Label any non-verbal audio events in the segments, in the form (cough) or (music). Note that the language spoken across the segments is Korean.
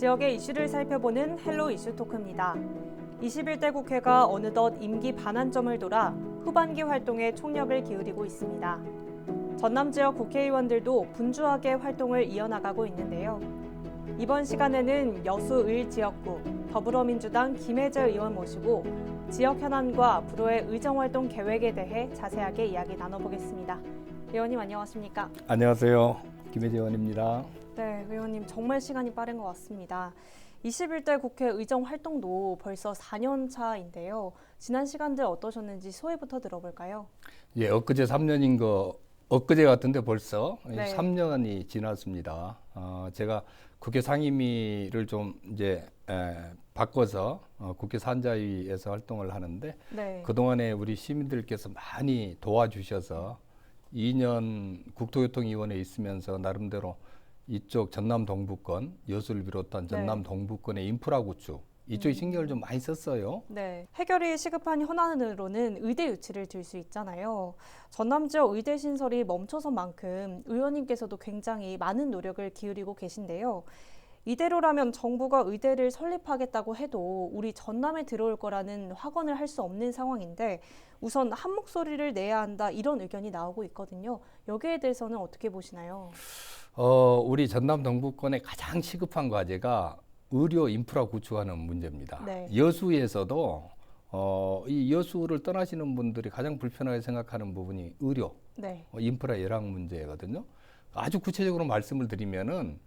지역의 이슈를 살펴보는 헬로 이슈 토크입니다. 21대 국회가 어느덧 임기 반환점을 돌아 후반기 활동에 총력을 기울이고 있습니다. 전남 지역 국회의원들도 분주하게 활동을 이어나가고 있는데요. 이번 시간에는 여수을 지역구 더불어민주당 김혜재 의원 모시고 지역 현안과 앞으로의 의정 활동 계획에 대해 자세하게 이야기 나눠보겠습니다. 의원님 안녕하십니까? 안녕하세요. 김혜재 의원입니다. 네, 의원님 정말 시간이 빠른 것 같습니다. 21대 국회 의정 활동도 벌써 4년 차인데요. 지난 시간들 어떠셨는지 소회부터 들어볼까요? 예, 엊그제 3년인 거 엊그제 같은데 벌써 네. 3년이 지났습니다. 어, 제가 국회 상임위를 좀 이제 에, 바꿔서 어, 국회 산자위에서 활동을 하는데 네. 그동안에 우리 시민들께서 많이 도와주셔서 2년 국토교통위원회에 있으면서 나름대로 이쪽 전남 동부권 여수를 비롯한 전남 네. 동부권의 인프라 구축 이쪽에 음. 신경을 좀 많이 썼어요. 네, 해결이 시급한 현안으로는 의대 유치를 들 수 있잖아요. 전남 지역 의대 신설이 멈춰선 만큼 의원님께서도 굉장히 많은 노력을 기울이고 계신데요. 이대로라면 정부가 의대를 설립하겠다고 해도 우리 전남에 들어올 거라는 확언을 할 수 없는 상황인데 우선 한 목소리를 내야 한다 이런 의견이 나오고 있거든요. 여기에 대해서는 어떻게 보시나요? 어, 우리 전남 동부권의 가장 시급한 과제가 의료 인프라 구축하는 문제입니다. 네. 여수에서도 어, 이 여수를 떠나시는 분들이 가장 불편하게 생각하는 부분이 의료 네, 어, 인프라 열악 문제거든요. 아주 구체적으로 말씀을 드리면은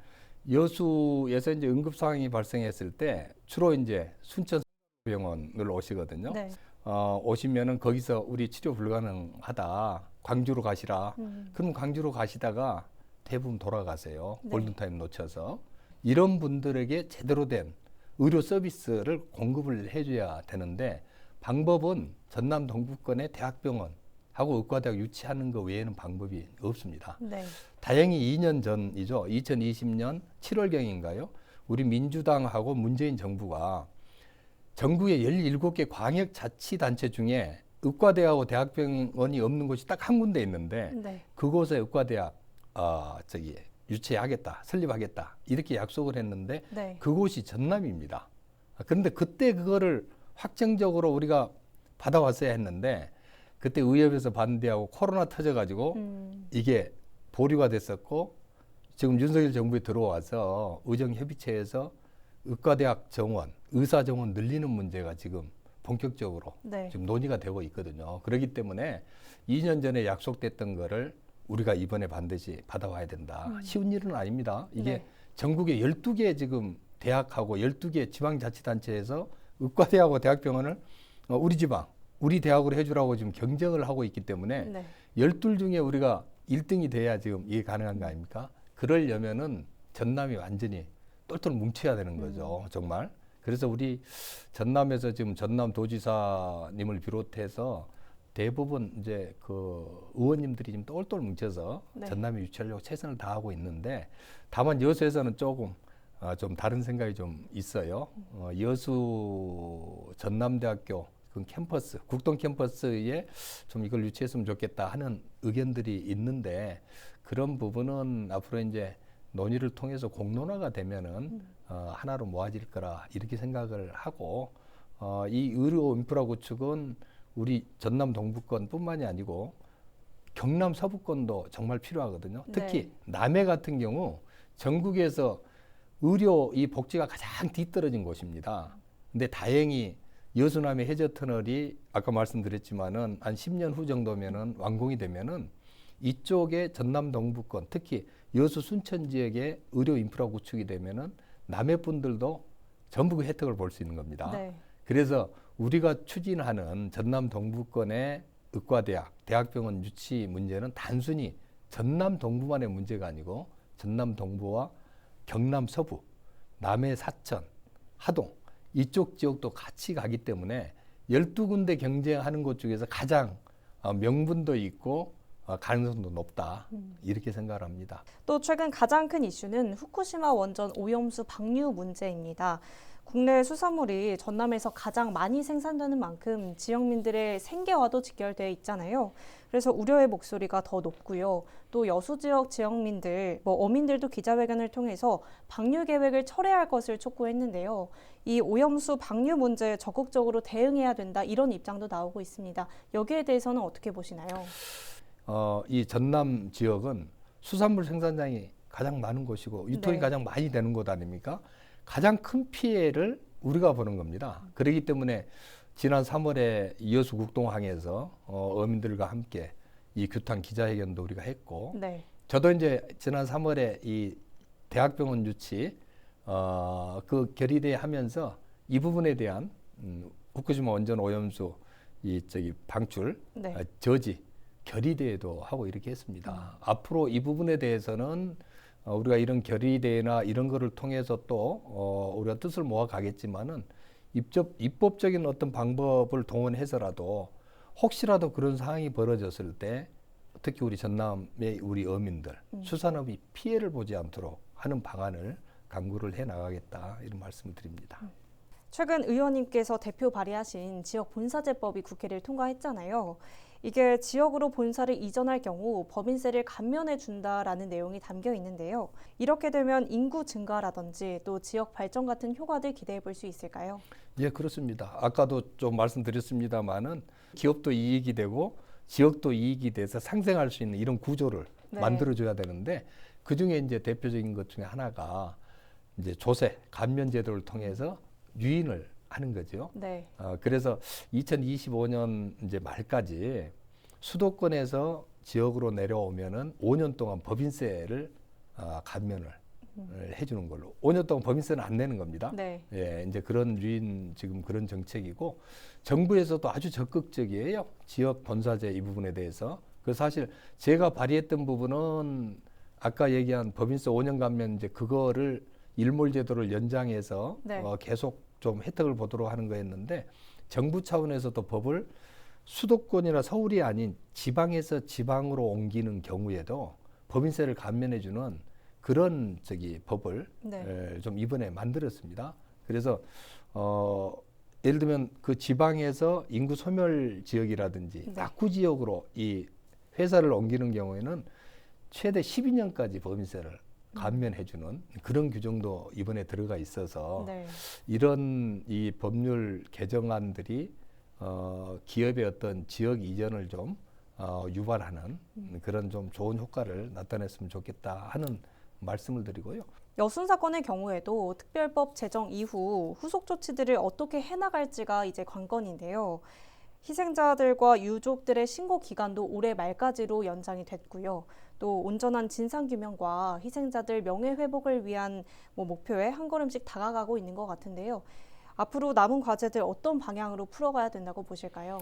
여수에서 이제 응급 상황이 발생했을 때 주로 이제 순천 병원을 오시거든요. 네, 어, 오시면은 거기서 우리 치료 불가능하다. 광주로 가시라. 음, 그럼 광주로 가시다가 대부분 돌아가세요. 네. 골든타임 놓쳐서. 이런 분들에게 제대로 된 의료 서비스를 공급을 해줘야 되는데 방법은 전남 동부권의 대학병원 하고 의과대학 유치하는 것 외에는 방법이 없습니다. 네, 다행히 2년 전이죠. 2020년 7월경인가요? 우리 민주당하고 문재인 정부가 전국의 17개 광역자치단체 중에 의과대하고 대학병원이 없는 곳이 딱 한 군데 있는데 네, 그곳에 의과대학 어, 저기 유치하겠다, 설립하겠다 이렇게 약속을 했는데 네, 그곳이 전남입니다. 그런데 그때 그거를 확정적으로 우리가 받아왔어야 했는데 그때 의협에서 반대하고 코로나 터져가지고 음, 이게 보류가 됐었고 지금 윤석열 정부에 들어와서 의정협의체에서 의과대학 정원, 의사 정원 늘리는 문제가 지금 본격적으로 네, 지금 논의가 되고 있거든요. 그렇기 때문에 2년 전에 약속됐던 거를 우리가 이번에 반드시 받아와야 된다. 음. 쉬운 일은 아닙니다. 이게 네. 전국에 12개 지금 대학하고 12개 지방자치단체에서 의과대하고 대학병원을 어, 우리 지방, 우리 대학으로 해주라고 지금 경쟁을 하고 있기 때문에 네, 열둘 중에 우리가 1등이 돼야 지금 이게 가능한 거 아닙니까? 그러려면은 전남이 완전히 똘똘 뭉쳐야 되는 거죠. 정말. 그래서 우리 전남에서 지금 전남 도지사님을 비롯해서 대부분 이제 그 의원님들이 지금 똘똘 뭉쳐서 네. 전남에 유치하려고 최선을 다하고 있는데 다만 여수에서는 조금 어, 좀 다른 생각이 좀 있어요. 어, 여수 전남대학교 그 캠퍼스, 국동 캠퍼스에 좀 이걸 유치했으면 좋겠다 하는 의견들이 있는데 그런 부분은 앞으로 이제 논의를 통해서 공론화가 되면은 어, 하나로 모아질 거라 이렇게 생각을 하고 어, 이 의료 인프라 구축은 우리 전남 동부권뿐만이 아니고 경남 서부권도 정말 필요하거든요. 특히 남해 같은 경우 전국에서 의료 이 복지가 가장 뒤떨어진 곳입니다. 근데 다행히 여수남해 해저 터널이 아까 말씀드렸지만은 한 10년 후 정도면은 완공이 되면은 이쪽에 전남 동부권 특히 여수 순천 지역의 의료 인프라 구축이 되면은 남해 분들도 전부 그 혜택을 볼 수 있는 겁니다. 네, 그래서 우리가 추진하는 전남 동부권의 의과대학, 대학병원 유치 문제는 단순히 전남 동부만의 문제가 아니고 전남 동부와 경남 서부, 남해 사천, 하동 이쪽 지역도 같이 가기 때문에 12군데 경쟁하는 곳 중에서 가장 어, 명분도 있고 어, 가능성도 높다. 음. 이렇게 생각을 합니다. 또 최근 가장 큰 이슈는 후쿠시마 원전 오염수 방류 문제입니다. 국내 수산물이 전남에서 가장 많이 생산되는 만큼 지역민들의 생계와도 직결돼 있잖아요. 그래서 우려의 목소리가 더 높고요. 또 여수 지역 지역민들, 뭐 어민들도 기자회견을 통해서 방류 계획을 철회할 것을 촉구했는데요. 이 오염수 방류 문제에 적극적으로 대응해야 된다 이런 입장도 나오고 있습니다. 여기에 대해서는 어떻게 보시나요? 어, 이 전남 지역은 수산물 생산량이 가장 많은 곳이고 유통이 네. 가장 많이 되는 곳 아닙니까? 가장 큰 피해를 우리가 보는 겁니다. 그렇기 때문에 지난 3월에 이여수 국동항에서 어, 어민들과 함께 이 규탄 기자회견도 우리가 했고 네. 저도 이제 지난 3월에 이 대학병원 유치 어, 그 결의대 하면서 이 부분에 대한 음, 후쿠시마 원전 오염수 이 저기 방출 네. 아, 저지 결의대회도 하고 이렇게 했습니다. 앞으로 이 부분에 대해서는 어, 우리가 이런 결의대회나 이런 거를 통해서 또 어, 우리가 뜻을 모아 가겠지만은 입법 입법적인 어떤 방법을 동원해서라도 혹시라도 그런 상황이 벌어졌을 때 특히 우리 전남의 우리 어민들 수산업이 피해를 보지 않도록 하는 방안을 강구를 해 나가겠다 이런 말씀을 드립니다. 최근 의원님께서 대표 발의하신 지역 본사제법이 국회를 통과했잖아요. 이게 지역으로 본사를 이전할 경우 법인세를 감면해 준다라는 내용이 담겨 있는데요. 이렇게 되면 인구 증가라든지 또 지역 발전 같은 효과들 기대해 볼 수 있을까요? 예, 그렇습니다. 아까도 좀 말씀드렸습니다만은 기업도 이익이 되고 지역도 이익이 돼서 상생할 수 있는 이런 구조를 네. 만들어 줘야 되는데 그 중에 이제 대표적인 것 중에 하나가 이제 조세 감면 제도를 통해서 유인을 하는 거죠. 네. 어, 그래서 2025년 이제 말까지 수도권에서 지역으로 내려오면은 5년 동안 법인세를 어, 감면을 해주는 걸로. 5년 동안 법인세는 안 내는 겁니다. 네. 예, 이제 그런 유인 지금 그런 정책이고 정부에서도 아주 적극적이에요. 지역 본사제 이 부분에 대해서. 그 사실 제가 발의했던 부분은 아까 얘기한 법인세 5년 감면 이제 그거를 일몰 제도를 연장해서 네. 어, 계속 좀 혜택을 보도록 하는 거였는데 정부 차원에서도 법을 수도권이나 서울이 아닌 지방에서 지방으로 옮기는 경우에도 법인세를 감면해주는 그런 저기 법을 네. 에, 좀 이번에 만들었습니다. 그래서 어, 예를 들면 그 지방에서 인구 소멸 지역이라든지 네. 낙후 지역으로 이 회사를 옮기는 경우에는 최대 12년까지 법인세를 감면해주는 그런 규정도 이번에 들어가 있어서 네. 이런 이 법률 개정안들이 어, 기업의 어떤 지역 이전을 좀 어, 유발하는 그런 좀 좋은 효과를 나타냈으면 좋겠다 하는 말씀을 드리고요. 여순 사건의 경우에도 특별법 제정 이후 후속 조치들을 어떻게 해나갈지가 이제 관건인데요. 희생자들과 유족들의 신고 기간도 올해 말까지로 연장이 됐고요. 또 온전한 진상 규명과 희생자들 명예 회복을 위한 뭐 목표에 한 걸음씩 다가가고 있는 것 같은데요. 앞으로 남은 과제들 어떤 방향으로 풀어가야 된다고 보실까요?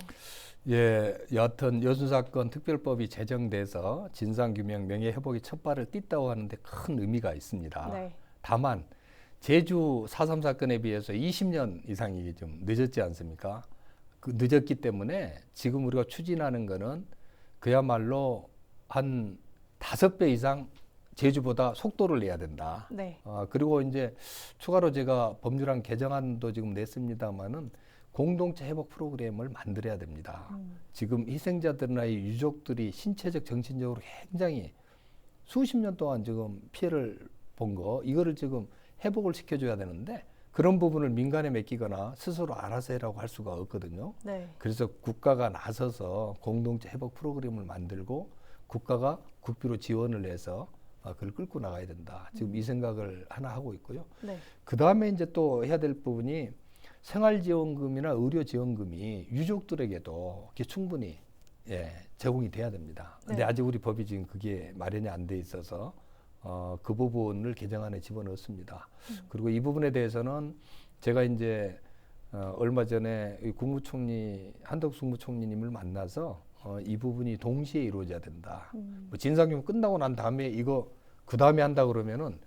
예, 여하튼 여순 사건 특별법이 제정돼서 진상 규명 명예 회복의 첫 발을 뗐다고 하는데 큰 의미가 있습니다. 네. 다만 제주 4.3 사건에 비해서 20년 이상이 좀 늦었지 않습니까? 그 늦었기 때문에 지금 우리가 추진하는 거는 그야말로 한 다섯 배 이상 제주보다 속도를 내야 된다. 네. 아, 그리고 이제 추가로 제가 법률안 개정안도 지금 냈습니다마는 공동체 회복 프로그램을 만들어야 됩니다. 음. 지금 희생자들이나 이 유족들이 신체적, 정신적으로 굉장히 수십 년 동안 지금 피해를 본 거, 이거를 지금 회복을 시켜줘야 되는데 그런 부분을 민간에 맡기거나 스스로 알아서 해라고 할 수가 없거든요. 네. 그래서 국가가 나서서 공동체 회복 프로그램을 만들고 국가가 국비로 지원을 해서 아, 그걸 끌고 나가야 된다. 지금 이 생각을 하나 하고 있고요. 네. 그 다음에 이제 또 해야 될 부분이 생활지원금이나 의료지원금이 유족들에게도 충분히 예, 제공이 돼야 됩니다. 근데 네. 아직 우리 법이 지금 그게 마련이 안 돼 있어서 어, 그 부분을 개정안에 집어넣었습니다. 그리고 이 부분에 대해서는 제가 이제 어, 얼마 전에 이 국무총리 한덕수 국무총리님을 만나서 어, 이 부분이 동시에 이루어져야 된다. 음. 뭐 진상규명 끝나고 난 다음에 이거 그 다음에 한다 그러면은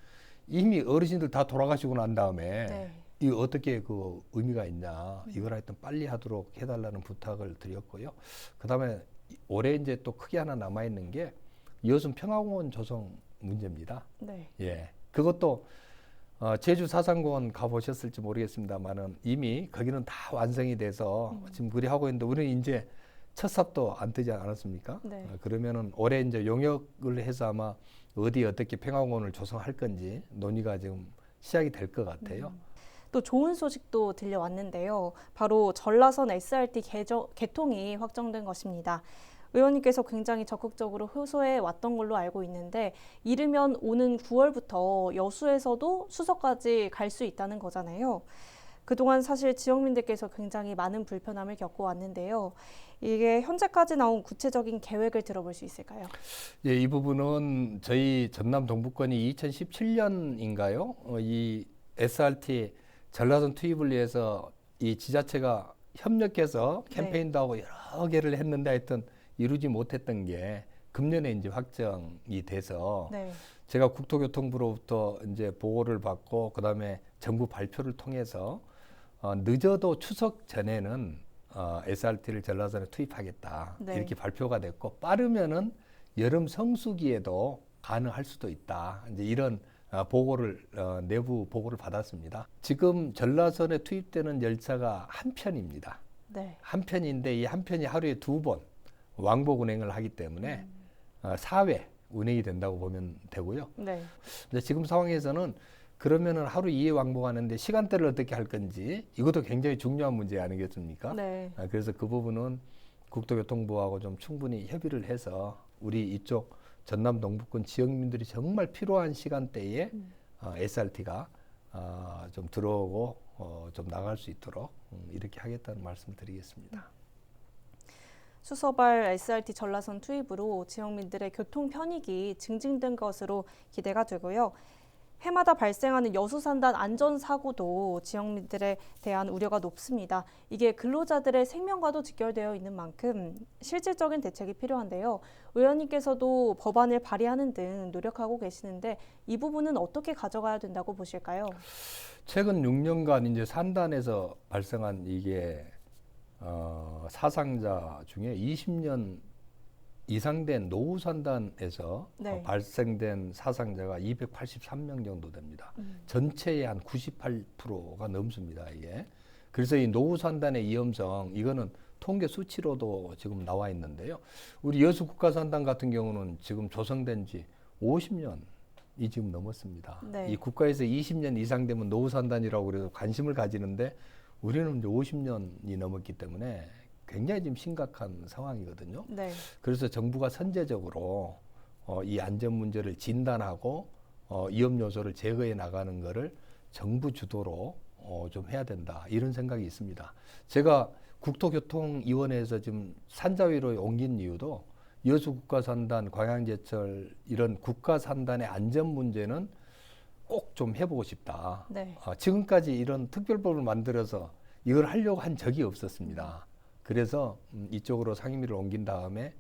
이미 어르신들 다 돌아가시고 난 다음에 네. 이거 어떻게 그 의미가 있냐 이걸 하여튼 빨리 하도록 해달라는 부탁을 드렸고요. 그 다음에 올해 이제 또 크게 하나 남아 있는 게 이어순 평화공원 조성 문제입니다. 네. 예, 그것도 어, 제주 사상공원 가보셨을지 모르겠습니다만은 이미 거기는 다 완성이 돼서 음. 지금 그리 하고 있는데 우리는 이제 첫 삽도 안 뜨지 않았습니까? 네. 어, 그러면은 올해 이제 용역을 해서 아마 어디 어떻게 평화공원을 조성할 건지 논의가 지금 시작이 될 것 같아요. 음. 또 좋은 소식도 들려왔는데요. 바로 전라선 SRT 개저, 개통이 확정된 것입니다. 의원님께서 굉장히 적극적으로 호소해 왔던 걸로 알고 있는데 이르면 오는 9월부터 여수에서도 수서까지 갈 수 있다는 거잖아요. 그동안 사실 지역민들께서 굉장히 많은 불편함을 겪어왔는데요. 이게 현재까지 나온 구체적인 계획을 들어볼 수 있을까요? 예, 이 부분은 저희 전남 동북권이 2017년인가요? 어, 이 SRT 전라선 투입을 위해서 이 지자체가 협력해서 네. 캠페인도 하고 여러 개를 했는데 하여튼 이루지 못했던 게 금년에 이제 확정이 돼서 네. 제가 국토교통부로부터 이제 보고를 받고 그다음에 정부 발표를 통해서 어, 늦어도 추석 전에는 어, SRT를 전라선에 투입하겠다 네. 이렇게 발표가 됐고 빠르면은 여름 성수기에도 가능할 수도 있다 이제 이런 어, 보고를 어, 내부 보고를 받았습니다. 지금 전라선에 투입되는 열차가 한 편입니다. 네. 한 편인데 이 한 편이 하루에 두 번 왕복 운행을 하기 때문에 어, 4회 운행이 된다고 보면 되고요. 네. 근데 지금 상황에서는 그러면은 하루 2회 왕복하는데 시간대를 어떻게 할 건지 이것도 굉장히 중요한 문제 아니겠습니까? 네. 아, 그래서 그 부분은 국토교통부하고 좀 충분히 협의를 해서 우리 이쪽 전남 동북권 지역민들이 정말 필요한 시간대에 음. 어, SRT가 어, 좀 들어오고 어, 좀 나갈 수 있도록 음, 이렇게 하겠다는 말씀을 드리겠습니다. 수서발 SRT 전라선 투입으로 지역민들의 교통 편익이 증진된 것으로 기대가 되고요. 해마다 발생하는 여수산단 안전사고도 지역민들에 대한 우려가 높습니다. 이게 근로자들의 생명과도 직결되어 있는 만큼 실질적인 대책이 필요한데요. 의원님께서도 법안을 발의하는 등 노력하고 계시는데 이 부분은 어떻게 가져가야 된다고 보실까요? 최근 6년간 이제 산단에서 발생한 이게 어, 사상자 중에 20년 이상 된 노후 산단에서 네. 어, 발생된 사상자가 283명 정도 됩니다. 음. 전체의 한 98%가 넘습니다. 이게 그래서 이 노후 산단의 위험성 이거는 통계 수치로도 지금 나와 있는데요. 우리 여수 국가산단 같은 경우는 지금 조성된 지 50년이 지금 넘었습니다. 네. 이 국가에서 20년 이상 되면 노후 산단이라고 그래서 관심을 가지는데 우리는 이제 50년이 넘었기 때문에 굉장히 지금 심각한 상황이거든요. 네. 그래서 정부가 선제적으로 어, 이 안전 문제를 진단하고 어, 위험 요소를 제거해 나가는 것을 정부 주도로 어, 좀 해야 된다 이런 생각이 있습니다. 제가 국토교통위원회에서 지금 산자위로 옮긴 이유도 여수국가산단, 광양제철 이런 국가산단의 안전 문제는 꼭 좀 해보고 싶다. 네. 어, 지금까지 이런 특별법을 만들어서 이걸 하려고 한 적이 없었습니다. 그래서 음, 이쪽으로 상임위를 옮긴 다음에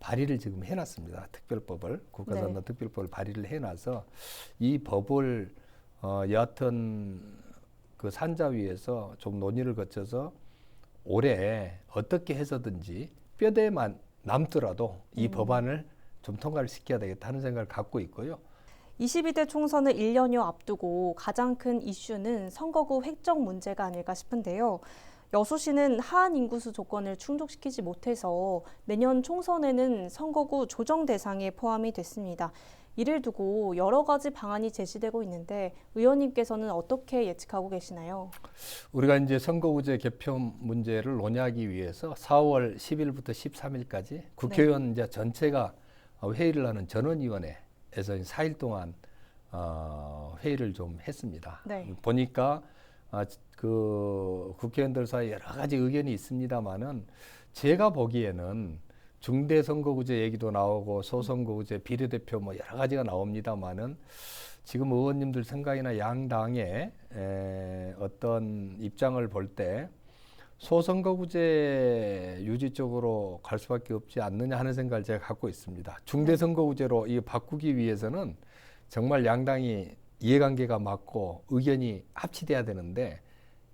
발의를 지금 해놨습니다. 특별법을 국가산단 네. 특별법을 발의를 해놔서 이 법을 어, 여하튼 그 산자위에서 좀 논의를 거쳐서 올해 어떻게 해서든지 뼈대만 남더라도 이 음. 법안을 좀 통과를 시켜야 되겠다 하는 생각을 갖고 있고요. 22대 총선을 1년여 앞두고 가장 큰 이슈는 선거구 획정 문제가 아닐까 싶은데요. 여수시는 하한 인구수 조건을 충족시키지 못해서 내년 총선에는 선거구 조정 대상에 포함이 됐습니다. 이를 두고 여러 가지 방안이 제시되고 있는데 의원님께서는 어떻게 예측하고 계시나요? 우리가 이제 선거구제 개편 문제를 논의하기 위해서 4월 10일부터 13일까지 국회의원 이제 전체가 어, 회의를 하는 전원위원회에서 4일 동안 어, 회의를 좀 했습니다. 네. 보니까 아, 그 국회의원들 사이 여러 가지 의견이 있습니다만은 제가 보기에는 중대 선거구제 얘기도 나오고 소선거구제 비례대표 뭐 여러 가지가 나옵니다만은 지금 의원님들 생각이나 양당의 에, 어떤 입장을 볼 때 소선거구제 유지 쪽으로 갈 수밖에 없지 않느냐 하는 생각을 제가 갖고 있습니다. 중대 선거구제로 이 바꾸기 위해서는 정말 양당이 이해관계가 맞고 의견이 합치돼야 되는데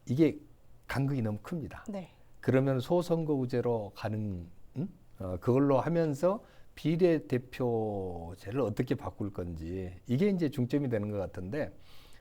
이게 간극이 너무 큽니다. 네. 그러면 소선거구제로 가는 음? 어, 그걸로 하면서 비례대표제를 어떻게 바꿀 건지 이게 이제 중점이 되는 것 같은데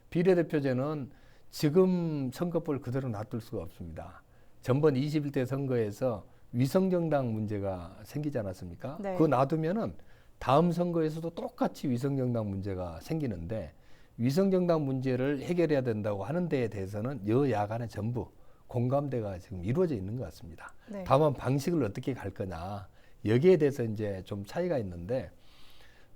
비례대표제는 지금 선거법을 그대로 놔둘 수가 없습니다. 전번 21대 선거에서 위성정당 문제가 생기지 않았습니까? 네. 그거 놔두면은 다음 선거에서도 똑같이 위성정당 문제가 생기는데 위성정당 문제를 해결해야 된다고 하는 데에 대해서는 여야 간에 전부 공감대가 지금 이루어져 있는 것 같습니다. 네. 다만 방식을 어떻게 갈 거냐 여기에 대해서 이제 좀 차이가 있는데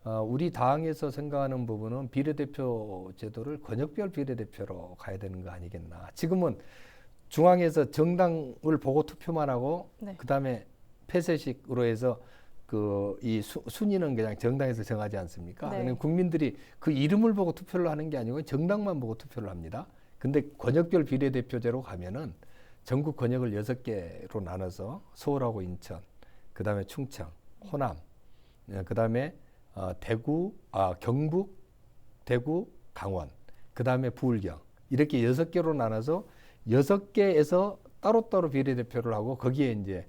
어, 우리 당에서 생각하는 부분은 비례대표 제도를 권역별 비례대표로 가야 되는 거 아니겠나. 지금은 중앙에서 정당을 보고 투표만 하고 네. 그다음에 폐쇄식으로 해서 그 이 순위는 그냥 정당에서 정하지 않습니까? 네. 그러면 국민들이 그 이름을 보고 투표를 하는 게 아니고 정당만 보고 투표를 합니다. 근데 권역별 비례대표제로 가면은 전국 권역을 여섯 개로 나눠서 서울하고 인천, 그 다음에 충청, 호남, 예, 그다음에 어, 대구, 아 경북, 대구, 강원, 그 다음에 부울경 이렇게 여섯 개로 나눠서 여섯 개에서 따로따로 비례대표를 하고 거기에 이제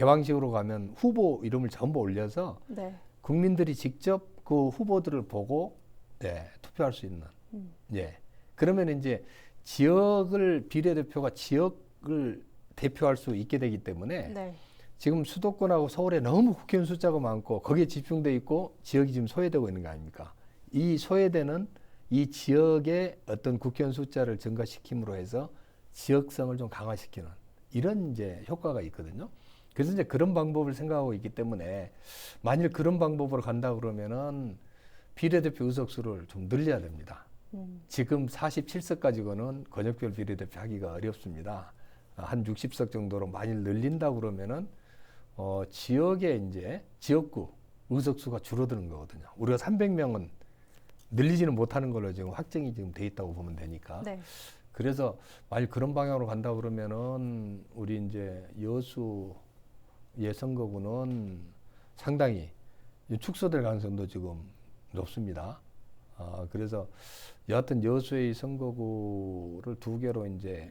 개방식으로 가면 후보 이름을 전부 올려서 네. 국민들이 직접 그 후보들을 보고 예, 투표할 수 있는 음. 예 그러면 이제 지역을 비례대표가 지역을 대표할 수 있게 되기 때문에 네. 지금 수도권하고 서울에 너무 국회의원 숫자가 많고 거기에 집중돼 있고 지역이 지금 소외되고 있는 거 아닙니까? 이 소외되는 이 지역의 어떤 국회의원 숫자를 증가시킴으로 해서 지역성을 좀 강화시키는 이런 이제 효과가 있거든요. 그래서 이제 그런 방법을 생각하고 있기 때문에 만일 그런 방법으로 간다 그러면은 비례대표 의석수를 좀 늘려야 됩니다. 음. 지금 47석 가지고는 권역별 비례대표 하기가 어렵습니다. 아, 한 60석 정도로 많이 늘린다 그러면은 어, 지역에 이제 지역구 의석수가 줄어드는 거거든요. 우리가 300명은 늘리지는 못하는 걸로 지금 확정이 지금 돼 있다고 보면 되니까. 네. 그래서 만약 그런 방향으로 간다 그러면은 우리 이제 여수 의 선거구는 상당히 축소될 가능성도 지금 높습니다. 아, 그래서 여하튼 여수의 선거구를 두 개로 이제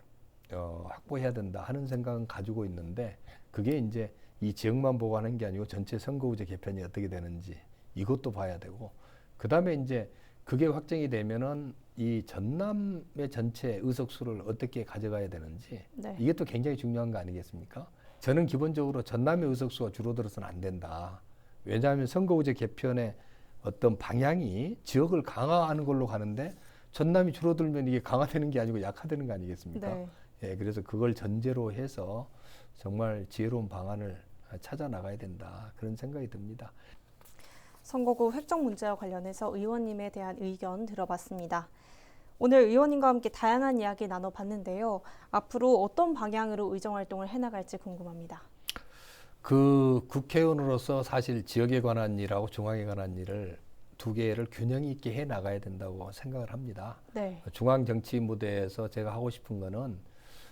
어, 확보해야 된다 하는 생각은 가지고 있는데 그게 이제 이 지역만 보고 하는 게 아니고 전체 선거구제 개편이 어떻게 되는지 이것도 봐야 되고 그 다음에 이제 그게 확정이 되면은 이 전남의 전체 의석수를 어떻게 가져가야 되는지 네. 이게 또 굉장히 중요한 거 아니겠습니까? 저는 기본적으로 전남의 의석수가 줄어들어서는 안 된다. 왜냐하면 선거구제 개편의 어떤 방향이 지역을 강화하는 걸로 가는데 전남이 줄어들면 이게 강화되는 게 아니고 약화되는 거 아니겠습니까? 네. 예, 그래서 그걸 전제로 해서 정말 지혜로운 방안을 찾아 나가야 된다 그런 생각이 듭니다. 선거구 획정 문제와 관련해서 의원님에 대한 의견 들어봤습니다. 오늘 의원님과 함께 다양한 이야기 나눠봤는데요. 앞으로 어떤 방향으로 의정 활동을 해나갈지 궁금합니다. 그 국회의원으로서 사실 지역에 관한 일하고 중앙에 관한 일을 두 개를 균형 있게 해 나가야 된다고 생각을 합니다. 네. 중앙 정치 무대에서 제가 하고 싶은 거는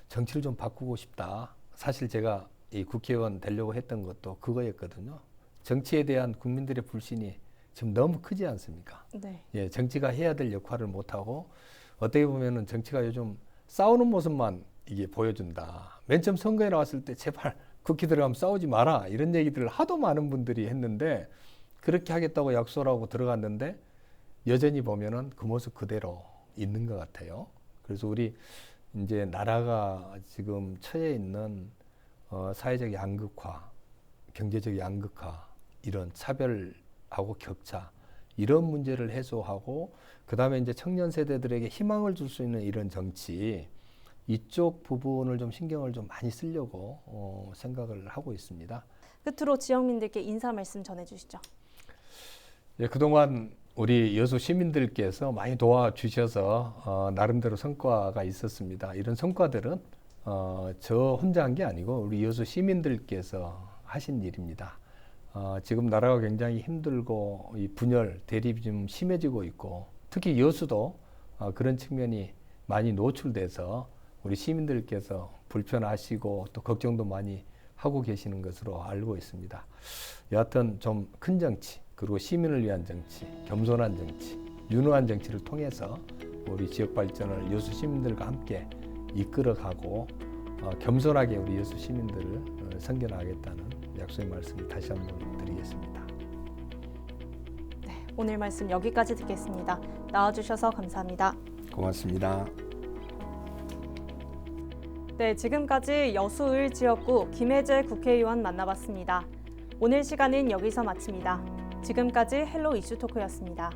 정치를 좀 바꾸고 싶다. 사실 제가 이 국회의원 되려고 했던 것도 그거였거든요. 정치에 대한 국민들의 불신이 지금 너무 크지 않습니까? 네. 예, 정치가 해야 될 역할을 못 하고 어떻게 보면은 정치가 요즘 싸우는 모습만 이게 보여준다. 맨 처음 선거에 나왔을 때 제발 (laughs) 국회 들어가면 싸우지 마라 이런 얘기들을 하도 많은 분들이 했는데 그렇게 하겠다고 약속을 하고 들어갔는데 여전히 보면은 그 모습 그대로 있는 것 같아요. 그래서 우리 이제 나라가 지금 처해 있는 어, 사회적 양극화, 경제적 양극화 이런 차별 하고 격차 이런 문제를 해소하고 그다음에 이제 청년 세대들에게 희망을 줄 수 있는 이런 정치 이쪽 부분을 좀 신경을 좀 많이 쓰려고 어, 생각을 하고 있습니다. 끝으로 지역민들께 인사 말씀 전해주시죠. 예, 그동안 우리 여수 시민들께서 많이 도와주셔서 어, 나름대로 성과가 있었습니다. 이런 성과들은 어, 저 혼자 한 게 아니고 우리 여수 시민들께서 하신 일입니다. 어, 지금 나라가 굉장히 힘들고 이 분열, 대립이 좀 심해지고 있고 특히 여수도 어, 그런 측면이 많이 노출돼서 우리 시민들께서 불편하시고 또 걱정도 많이 하고 계시는 것으로 알고 있습니다. 여하튼 좀 큰 정치 그리고 시민을 위한 정치, 겸손한 정치, 윤호한 정치를 통해서 우리 지역 발전을 여수 시민들과 함께 이끌어가고 어, 겸손하게 우리 여수 시민들을 어, 섬겨나가겠다는 약속의 말씀을 다시 한번 드리겠습니다. 네, 오늘 말씀 여기까지 듣겠습니다. 나와주셔서 감사합니다. 고맙습니다. 네, 지금까지 여수을 지역구 김혜재 국회의원 만나봤습니다. 오늘 시간은 여기서 마칩니다. 지금까지 헬로 이슈 토크였습니다.